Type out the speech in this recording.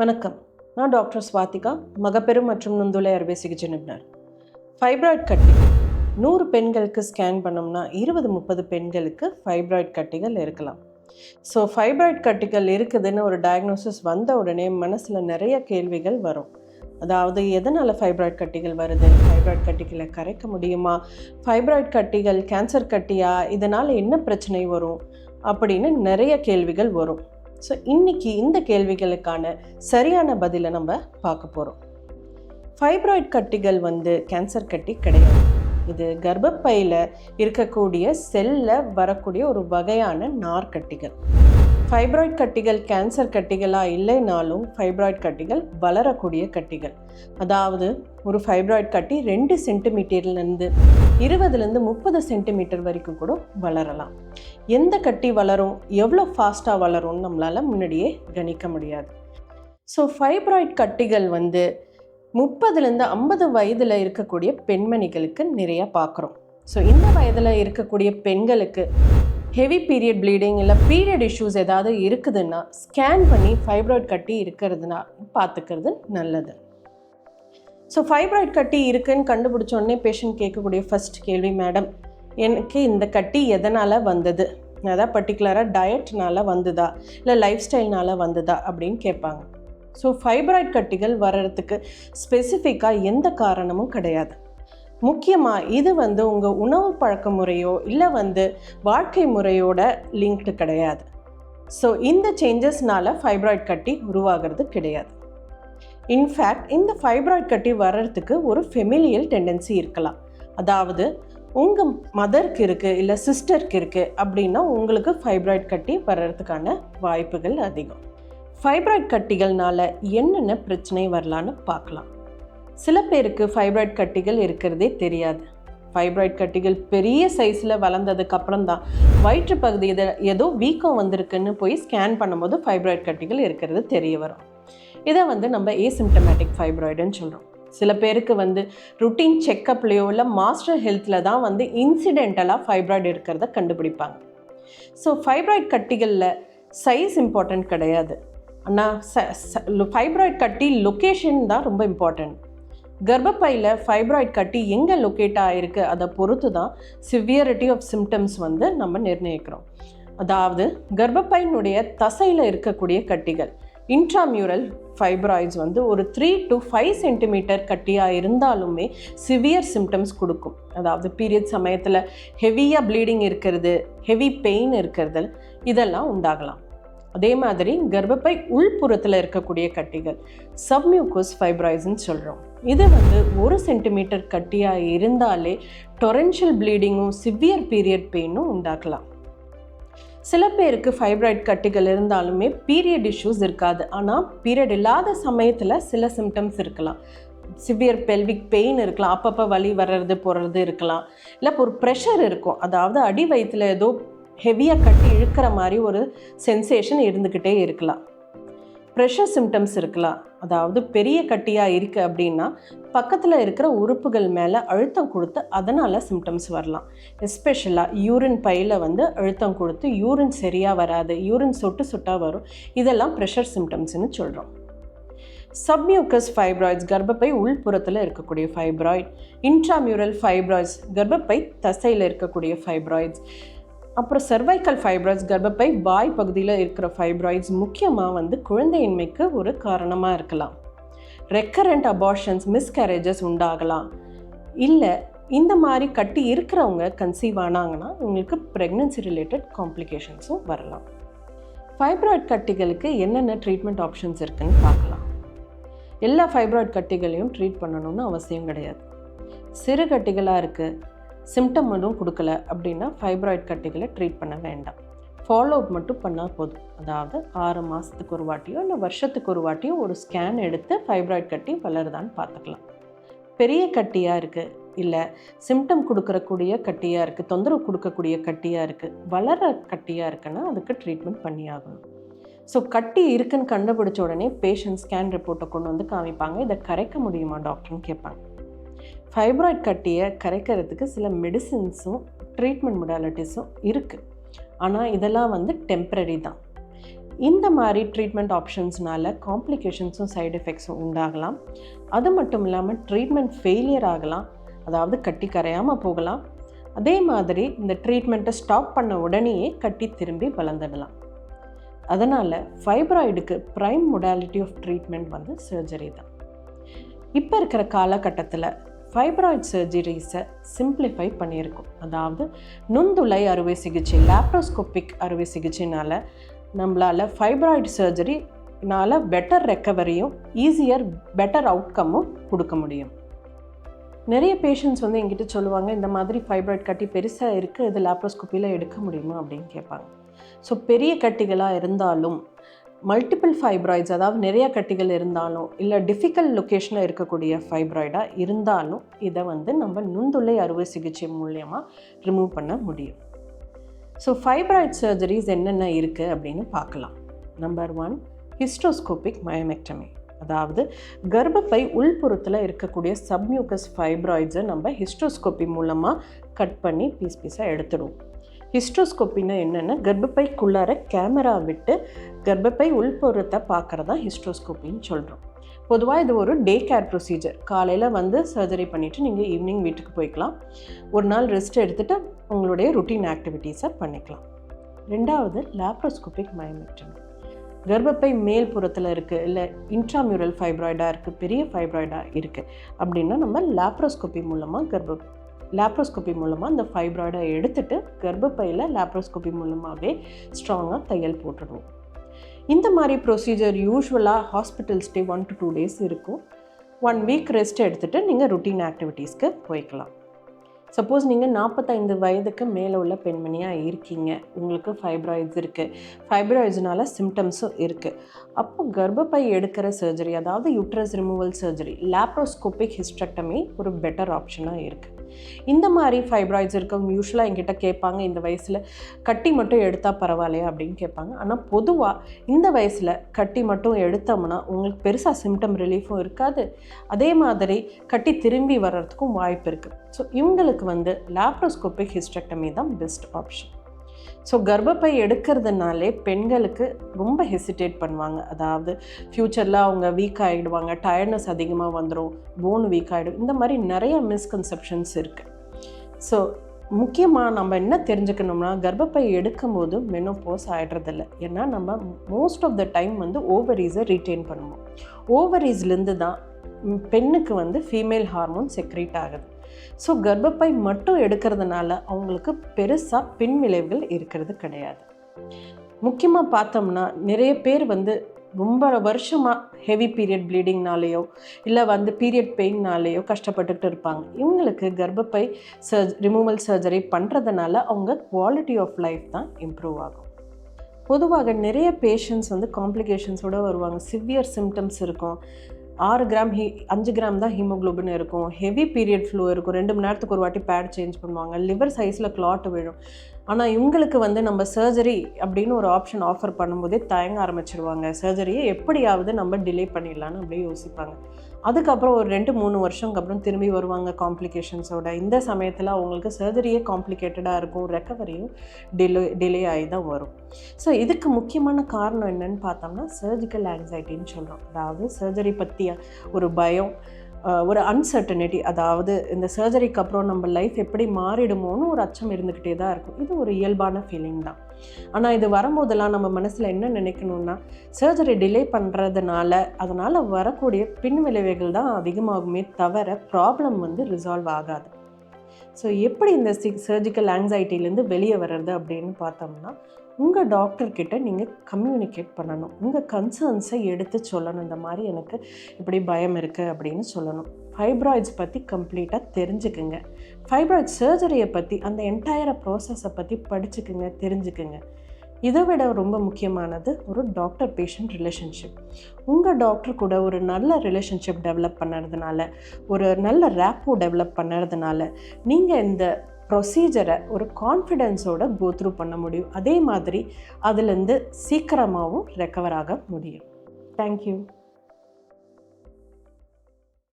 வணக்கம். நான் டாக்டர் ஸ்வாதிகா மகப்பெரும் மற்றும் நுந்துளை அறுவை சிகிச்சை நிபுணர். ஃபைப்ராய்ட் கட்டி நூறு பெண்களுக்கு ஸ்கேன் பண்ணோம்னா இருபது முப்பது பெண்களுக்கு ஃபைப்ராய்ட் கட்டிகள் இருக்கலாம். ஸோ ஃபைப்ராய்ட் கட்டிகள் இருக்குதுன்னு ஒரு டயக்னோசிஸ் வந்த உடனே மனசில் நிறைய கேள்விகள் வரும். அதாவது எதனால் ஃபைப்ராய்ட் கட்டிகள் வருது? ஃபைப்ராய்ட் கட்டிகளை கரைக்க முடியுமா? ஃபைப்ராய்ட் கட்டிகள் கேன்சர் கட்டியா? இதனால் என்ன பிரச்சனை வரும்? அப்படின்னு நிறைய கேள்விகள் வரும். ஸோ இன்னைக்கு இந்த கேள்விகளுக்கான சரியான பதிலை நம்ம பார்க்க போகிறோம் ஃபைப்ராய்ட் கட்டிகள் வந்து கேன்சர் கட்டி கிடையாது. இது கர்ப்பப்பையில் இருக்கக்கூடிய செல்ல வரக்கூடிய ஒரு வகையான நார்கட்டிகள் ஃபைப்ராய்ட் கட்டிகள் கேன்சர் கட்டிகளாக இல்லைனாலும் ஃபைப்ராய்ட் கட்டிகள் வளரக்கூடிய கட்டிகள். அதாவது ஒரு ஃபைப்ராய்ட் கட்டி ரெண்டு சென்டிமீட்டர்லேருந்து இருபதுலேருந்து முப்பது சென்டிமீட்டர் வரைக்கும் கூட வளரலாம். எந்த கட்டி வளரும் எவ்வளோ ஃபாஸ்ட்டாக வளரும்னு நம்மளால் முன்னாடியே கணிக்க முடியாது. ஸோ ஃபைப்ராய்ட் கட்டிகள் வந்து முப்பதுலேருந்து ஐம்பது வயதில் இருக்கக்கூடிய பெண்மணிகளுக்கு நிறையா பார்க்குறோம் ஸோ இந்த வயதில் இருக்கக்கூடிய பெண்களுக்கு ஹெவி பீரியட் ப்ளீடிங் இல்லை பீரியட் இஷ்யூஸ் ஏதாவது இருக்குதுன்னா ஸ்கேன் பண்ணி ஃபைப்ராய்ட் கட்டி இருக்கிறதுனா பார்த்துக்கிறது நல்லது. ஸோ ஃபைப்ராய்ட் கட்டி இருக்குன்னு கண்டுபிடிச்ச உடனே பேஷண்ட் கேட்கக்கூடிய ஃபர்ஸ்ட் கேள்வி மேடம் எனக்கு இந்த கட்டி எதனால் வந்தது? அதான் பர்டிகுலராக டயட்னால் வந்ததா? இல்லை லைஃப் ஸ்டைல்னால் வந்ததா? அப்படின்னு கேட்பாங்க. ஸோ ஃபைப்ராய்ட் கட்டிகள் வர்றதுக்கு ஸ்பெசிஃபிக்காக எந்த காரணமும் கிடையாது. முக்கியமாக இது வந்து உங்கள் உணவு பழக்க முறையோ இல்லை வந்து வாழ்க்கை முறையோட லிங்க்டு கிடையாது. ஸோ இந்த சேஞ்சஸ்னால ஃபைப்ராய்ட் கட்டி உருவாகிறது கிடையாது. இன்ஃபேக்ட் இந்த ஃபைப்ராய்ட் கட்டி வர்றதுக்கு ஒரு ஃபெமிலியல் டெண்டன்சி இருக்கலாம். அதாவது உங்கள் மதருக்கு இருக்குது இல்லை சிஸ்டருக்கு இருக்குது அப்படின்னா உங்களுக்கு ஃபைப்ராய்ட் கட்டி வர்றதுக்கான வாய்ப்புகள் அதிகம். ஃபைப்ராய்ட் கட்டிகள்னால என்னென்ன பிரச்சனை வரலான்னு பார்க்கலாம். சில பேருக்கு ஃபைப்ராய்ட் கட்டிகள் இருக்கிறதே தெரியாது. ஃபைப்ராய்ட் கட்டிகள் பெரிய சைஸில் வளர்ந்ததுக்கப்புறம் தான் வயிற்று பகுதியில் ஏதோ வீக்கம் வந்திருக்குன்னு போய் ஸ்கேன் பண்ணும்போது ஃபைப்ராய்ட் கட்டிகள் இருக்கிறது தெரிய வரும். இதை வந்து நம்ம ஏசிம்டமேட்டிக் ஃபைப்ராய்டுன்னு சொல்கிறோம் சில பேருக்கு வந்து ருட்டீன் செக்கப்லேயோ இல்லை மாஸ்டர் ஹெல்த்தில் தான் வந்து இன்சிடென்டலாக ஃபைப்ராய்டு இருக்கிறத கண்டுபிடிப்பாங்க. ஸோ ஃபைப்ராய்ட் கட்டிகளில் சைஸ் இம்பார்ட்டன்ட் கிடையாது. ஆனால் ஃபைப்ராய்ட் கட்டி லொக்கேஷன் தான் ரொம்ப இம்பார்ட்டன்ட் கர்ப்பப்பையில் ஃபைப்ராய்ட் கட்டி எங்கே லொக்கேட் ஆகிருக்கு அதை பொறுத்து தான் சிவியரிட்டி ஆஃப் சிம்டம்ஸ் வந்து நம்ம நிர்ணயிக்கிறோம். அதாவது கர்ப்பப்பையினுடைய தசையில் இருக்கக்கூடிய கட்டிகள் இன்ட்ராமியூரல் ஃபைப்ராய்ட்ஸ் வந்து ஒரு த்ரீ டு ஃபைவ் சென்டிமீட்டர் கட்டியாக இருந்தாலுமே சிவியர் சிம்டம்ஸ் கொடுக்கும். அதாவது பீரியட் சமயத்தில் ஹெவியாக ப்ளீடிங் இருக்கிறது ஹெவி பெயின் இருக்கிறது இதெல்லாம் உண்டாகலாம். அதே மாதிரி கர்ப்பப்பை உள்புறத்தில் இருக்கக்கூடிய கட்டிகள் சப்மியூக்கோஸ் ஃபைப்ராய்ஸ்ன்னு சொல்கிறோம் இது வந்து ஒரு சென்டிமீட்டர் கட்டியாக இருந்தாலே டொரென்ஷியல் ப்ளீடிங்கும் சிவியர் பீரியட் பெயினும் உண்டாக்கலாம். சில பேருக்கு ஃபைப்ராய்ட் கட்டிகள் இருந்தாலுமே பீரியட் இஷ்யூஸ் இருக்காது. ஆனால் பீரியட் இல்லாத சமயத்தில் சில சிம்டம்ஸ் இருக்கலாம். சிவியர் பெல்விக் பெயின் இருக்கலாம். அப்பப்போ வலி வர்றது போகிறது இருக்கலாம். இல்லை ஒரு ப்ரெஷர் இருக்கும். அதாவது அடி வயிற்றில் ஏதோ ஹெவியாக கட்டி இழுக்கிற மாதிரி ஒரு சென்சேஷன் இருந்துக்கிட்டே இருக்கலாம். ப்ரெஷர் சிம்டம்ஸ் இருக்கலாம். அதாவது பெரிய கட்டியாக இருக்குது அப்படின்னா பக்கத்தில் இருக்கிற உறுப்புகள் மேலே அழுத்தம் கொடுத்து அதனால் சிம்டம்ஸ் வரலாம். எஸ்பெஷலாக யூரின் பையில் வந்து அழுத்தம் கொடுத்து யூரின் சரியாக வராது யூரின் சொட்டு சொட்டாக வரும். இதெல்லாம் ப்ரெஷர் சிம்டம்ஸ்னு சொல்கிறோம் சப்மியூக்கஸ் ஃபைப்ராய்ட்ஸ் கர்ப்பப்பை உள்புறத்தில் இருக்கக்கூடிய ஃபைப்ராய்ட் இன்ட்ராமியூரல் ஃபைப்ராய்ட்ஸ் கர்ப்பப்பை தசையில் இருக்கக்கூடிய ஃபைப்ராய்ட்ஸ் அப்புறம் சர்வைக்கல் ஃபைப்ராய்ட்ஸ் கர்ப்பப்பை வாய் பகுதியில் இருக்கிற ஃபைப்ராய்ட்ஸ் முக்கியமாக வந்து குழந்தையின்மைக்கு ஒரு காரணமாக இருக்கலாம். ரெக்கரண்ட் அபார்ஷன்ஸ் மிஸ்கேரேஜஸ் உண்டாகலாம். இல்லை இந்த மாதிரி கட்டி இருக்கிறவங்க கன்சீவ் ஆனாங்கன்னா உங்களுக்கு ப்ரெக்னென்சி ரிலேட்டட் காம்ப்ளிகேஷன்ஸும் வரலாம். ஃபைப்ராய்ட் கட்டிகளுக்கு என்னென்ன ட்ரீட்மெண்ட் ஆப்ஷன்ஸ் இருக்குன்னு பார்க்கலாம். எல்லா ஃபைப்ராய்ட் கட்டிகளையும் ட்ரீட் பண்ணணும்னு அவசியம் கிடையாது. சிறு கட்டிகளாக இருக்குது சிம்டம் மட்டும் கொடுக்கல அப்படின்னா ஃபைப்ராய்ட் கட்டிகளை ட்ரீட் பண்ண வேண்டாம். ஃபாலோ அப் மட்டும் பண்ணால் போதும். அதாவது ஆறு மாதத்துக்கு ஒரு வாட்டியோ இல்லை வருஷத்துக்கு ஒரு வாட்டியோ ஒரு ஸ்கேன் எடுத்து ஃபைப்ராய்ட் கட்டி வளருதான்னு பார்த்துக்கலாம். பெரிய கட்டியாக இருக்குது இல்லை சிம்டம் கொடுக்கறக்கூடிய கட்டியாக இருக்குது தொந்தரவு கொடுக்கக்கூடிய கட்டியாக இருக்குது வளர கட்டியாக இருக்குன்னா அதுக்கு ட்ரீட்மெண்ட் பண்ணி ஆகணும் ஸோ கட்டி இருக்குன்னு கண்டுபிடிச்ச உடனே பேஷண்ட் ஸ்கேன் ரிப்போர்ட்டை கொண்டு வந்து காமிப்பாங்க. இதை கரைக்க முடியுமா டாக்டர்னு கேட்பாங்க. ஃபைப்ராய்ட் கட்டியை கரைக்கிறதுக்கு சில மெடிசின்ஸும் ட்ரீட்மெண்ட் மொடாலிட்டிஸும் இருக்குது ஆனால் இதெல்லாம் வந்து டெம்ப்ரரி தான். இந்த மாதிரி ட்ரீட்மெண்ட் ஆப்ஷன்ஸ்னால காம்ப்ளிகேஷன்ஸும் சைடு எஃபெக்ட்ஸும் உண்டாகலாம். அது மட்டும் இல்லாமல் ட்ரீட்மெண்ட் ஃபெயிலியர் ஆகலாம். அதாவது கட்டி கரையாமல் போகலாம். அதே மாதிரி இந்த ட்ரீட்மெண்ட்டை ஸ்டாப் பண்ண உடனேயே கட்டி திரும்பி வளர்ந்துடலாம். அதனால் ஃபைப்ராய்டுக்கு ப்ரைம் மொடாலிட்டி ஆஃப் ட்ரீட்மெண்ட் வந்து சர்ஜரி தான். இப்போ இருக்கிற காலகட்டத்தில் ஃபைப்ராய்ட் சர்ஜரிஸை சிம்பிளிஃபை பண்ணியிருக்கோம். அதாவது நுண்துளை அறுவை சிகிச்சை லேப்ரோஸ்கோபிக் அறுவை சிகிச்சைனால நம்மளால் ஃபைப்ராய்டு சர்ஜரினால் பெட்டர் ரெக்கவரியும் ஈஸியர் பெட்டர் அவுட்கம்மும் கொடுக்க முடியும். நிறைய பேஷண்ட்ஸ் வந்து எங்கிட்ட சொல்லுவாங்க இந்த மாதிரி ஃபைப்ராய்ட் கட்டி பெருசாக இருக்குது இது லேப்ரோஸ்கோப்பியில் எடுக்க முடியுமா அப்படின்னு கேட்பாங்க. ஸோ பெரிய கட்டிகளாக இருந்தாலும் மல்டிபிள் ஃபைப்ராய்ட்ஸ் அதாவது நிறைய கட்டிகள் இருந்தாலும் இல்லை டிஃபிகல்ட் லொக்கேஷனில் இருக்கக்கூடிய ஃபைப்ராய்டாக இருந்தாலும் இதை வந்து நம்ம நுண்துளை அறுவை சிகிச்சை மூலியமாக ரிமூவ் பண்ண முடியும். ஸோ ஃபைப்ராய்ட் சர்ஜரிஸ் என்னென்ன இருக்குது அப்படின்னு பார்க்கலாம். நம்பர் ஒன் ஹிஸ்டோஸ்கோபிக் மயமெக்டமி அதாவது கர்ப்பப்பை உள்புறத்தில் இருக்கக்கூடிய சப்மியூக்கஸ் ஃபைப்ராய்ட்ஸை நம்ம ஹிஸ்டோஸ்கோப்பி மூலமாக கட் பண்ணி பீஸ் பீஸாக எடுத்துடுவோம். ஹிஸ்டோஸ்கோப்பின்னா என்னென்னா கர்ப்பப்பைக்குள்ளார கேமரா விட்டு கர்ப்பப்பை உள்புறத்தை பார்க்குறதா ஹிஸ்ட்ரோஸ்கோப்பின்னு சொல்கிறோம் பொதுவாக இது ஒரு டே கேர் ப்ரொசீஜர். காலையில் வந்து சர்ஜரி பண்ணிவிட்டு நீங்கள் ஈவினிங் வீட்டுக்கு போய்க்கலாம். ஒரு நாள் ரெஸ்ட் எடுத்துகிட்டு உங்களுடைய ருட்டீன் ஆக்டிவிட்டீஸை பண்ணிக்கலாம். ரெண்டாவது லேப்ரோஸ்கோபிக் மயோமெக்டமி கர்ப்பப்பை மேல் புறத்தில் இருக்குது இல்லை இன்ட்ராமியூரல் ஃபைப்ராய்டாக இருக்குது பெரிய ஃபைப்ராய்டாக இருக்குது அப்படின்னா நம்ம லேப்ரோஸ்கோப்பி மூலமாக கர்ப்ப லேப்ரோஸ்கோப்பி மூலமாக அந்த ஃபைப்ராய்டை எடுத்துட்டு கர்ப்பப்பையில் லேப்ரோஸ்கோப்பி மூலமாகவே ஸ்ட்ராங்காக தையல் போட்டுடுவோம் இந்த மாதிரி ப்ரொசீஜர் யூஸ்வலாக hospital stay one to two days இருக்கும். ஒன் வீக் ரெஸ்ட் எடுத்துகிட்டு நீங்கள் ருட்டீன் ஆக்டிவிட்டீஸ்க்கு போய்க்கலாம். சப்போஸ் நீங்கள் நாற்பத்தைந்து வயதுக்கு மேலே உள்ள பெண்மணியாக இருக்கீங்க. உங்களுக்கு ஃபைப்ராய்ட்ஸ் இருக்குது ஃபைப்ராய்ட்ஸ்னால சிம்டம்ஸும் இருக்குது அப்போ கர்ப்பப்பை எடுக்கிற சர்ஜரி அதாவது uterus removal surgery laparoscopic hysterectomy ஒரு பெட்டர் ஆப்ஷனாக இருக்குது இந்த மாதிரி ஃபைப்ராய்ட்ஸ் இருக்கவங்க யூஸ்வலாக எங்கிட்ட கேட்பாங்க இந்த வயசில் கட்டி மட்டும் எடுத்தால் பரவாயில்லையா அப்படின்னு கேட்பாங்க. ஆனால் பொதுவாக இந்த வயசில் கட்டி மட்டும் எடுத்தோம்னா உங்களுக்கு பெருசாக சிம்டம் ரிலீஃபும் இருக்காது. அதே மாதிரி கட்டி திரும்பி வர்றதுக்கும் வாய்ப்பு இருக்குது ஸோ இவங்களுக்கு வந்து லாப்ரோஸ்கோபிக் ஹிஸ்டெக்டமி தான் பெஸ்ட் ஆப்ஷன் ஸோ கர்ப்பப்பை எடுக்கிறதுனாலே பெண்களுக்கு ரொம்ப ஹெசிடேட் பண்ணுவாங்க. அதாவது ஃப்யூச்சரில் அவங்க வீக் ஆகிடுவாங்க டயர்ட்னஸ் அதிகமாக வந்துடும் போன் வீக் ஆகிடும் இந்த மாதிரி நிறைய மிஸ்கன்செப்ஷன்ஸ் இருக்குது ஸோ முக்கியமாக நம்ம என்ன தெரிஞ்சுக்கணும்னா கர்ப்பப்பை எடுக்கும்போது மெனோபோஸ் ஆகிடுறதில்ல ஏன்னா நம்ம மோஸ்ட் ஆஃப் த டைம் வந்து ஓவரீஸை ரீட்டைன் பண்ணுவோம். ஓவரீஸ்லேருந்து தான் பெண்ணுக்கு வந்து ஃபீமேல் ஹார்மோன் செக்ரேட் ஆகுது. ஸோ கர்ப்பப்பை மட்டும் எடுக்கிறதுனால அவங்களுக்கு பெருசாக பின் விளைவுகள் இருக்கிறது கிடையாது. முக்கியமாக பார்த்தோம்னா நிறைய பேர் வந்து ரொம்ப வருஷமாக ஹெவி பீரியட் ப்ளீடிங்னாலேயோ இல்லை வந்து பீரியட் பெயின்னாலேயோ கஷ்டப்பட்டுக்கிட்டு இருப்பாங்க. இவங்களுக்கு கர்ப்பப்பை சர்ஜ் ரிமூவல் சர்ஜரி பண்ணுறதுனால அவங்க குவாலிட்டி ஆஃப் லைஃப் தான் இம்ப்ரூவ் ஆகும். பொதுவாக நிறைய பேஷண்ட்ஸ் வந்து காம்ப்ளிகேஷன்ஸோடு வருவாங்க. சிவியர் சிம்டம்ஸ் இருக்கும். ஆறு கிராம் ஹீ அஞ்சு கிராம் தான் ஹீமோக்ளோபின் இருக்கும். ஹெவி பீரியட் ஃப்ளோ இருக்கும். ரெண்டு மணி நேரத்துக்கு ஒரு வாட்டி பேட் சேஞ்ச் பண்ணுவாங்க. லிவர் சைஸில் கிளாட் விழும். ஆனால் இவங்களுக்கு வந்து நம்ம சர்ஜரி அப்படின்னு ஒரு ஆப்ஷன் ஆஃபர் பண்ணும்போதே தயங்க ஆரம்பிச்சிருவாங்க. சர்ஜரியை எப்படியாவது நம்ம டிலே பண்ணிடலான்னு அப்படியே யோசிப்பாங்க. அதுக்கப்புறம் ஒரு ரெண்டு மூணு வருஷம்க்கு அப்புறம் திரும்பி வருவாங்க காம்ப்ளிகேஷன்ஸோட இந்த சமயத்தில் அவங்களுக்கு சர்ஜரியே காம்ப்ளிகேட்டடாக இருக்கும். ரெக்கவரியும் டிலே டிலே ஆகி தான் வரும். ஸோ இதுக்கு முக்கியமான காரணம் என்னன்னு பார்த்தோம்னா சர்ஜிக்கல் ஆங்ஸைட்டின்னு சொல்கிறோம் அதாவது சர்ஜரி பற்றிய ஒரு பயம் ஒரு அன்சர்டனிட்டி அதாவது இந்த சர்ஜரிக்கு அப்புறம் நம்ம லைஃப் எப்படி மாறிடுமோன்னு ஒரு அச்சம் இருந்துக்கிட்டே தான் இருக்கும். இது ஒரு இயல்பான ஃபீலிங் தான். ஆனால் இது வரும்போதெல்லாம் நம்ம மனசில் என்ன நினைக்கணும்னா சர்ஜரி டிலே பண்ணுறதுனால அதனால் வரக்கூடிய பின் விளைவுகள் தான் அதிகமாகுமே தவிர ப்ராப்ளம் வந்து ரிசால்வ் ஆகாது. ஸோ எப்படி இந்த சி சர்ஜிக்கல் ஆங்ஸைட்டிலேருந்து வெளியே வர்றது அப்படின்னு பார்த்தோம்னா உங்கள் டாக்டர்கிட்ட நீங்கள் கம்யூனிகேட் பண்ணணும். உங்கள் கன்சர்ன்ஸை எடுத்து சொல்லணும். இந்த மாதிரி எனக்கு இப்படி பயம் இருக்குது அப்படின்னு சொல்லணும். ஃபைப்ராய்ட்ஸ் பற்றி கம்ப்ளீட்டாக தெரிஞ்சுக்குங்க. ஃபைப்ராய்ட் சர்ஜரியை பற்றி அந்த என்டையரை ப்ராசஸை பற்றி படிச்சுக்குங்க தெரிஞ்சுக்குங்க. இதை விட ரொம்ப முக்கியமானது ஒரு டாக்டர் பேஷண்ட் ரிலேஷன்ஷிப் உங்கள் டாக்டர் கூட ஒரு நல்ல ரிலேஷன்ஷிப் டெவலப் பண்ணுறதுனால ஒரு நல்ல ரேப்போ டெவலப் பண்ணுறதுனால நீங்கள் இந்த ப்ரொசீஜரை ஒரு கான்ஃபிடென்ஸோட கோத்ரூ பண்ண முடியும். அதே மாதிரி அதுலேருந்து சீக்கிரமாகவும் ரெக்கவர் ஆக முடியும். தேங்க்யூ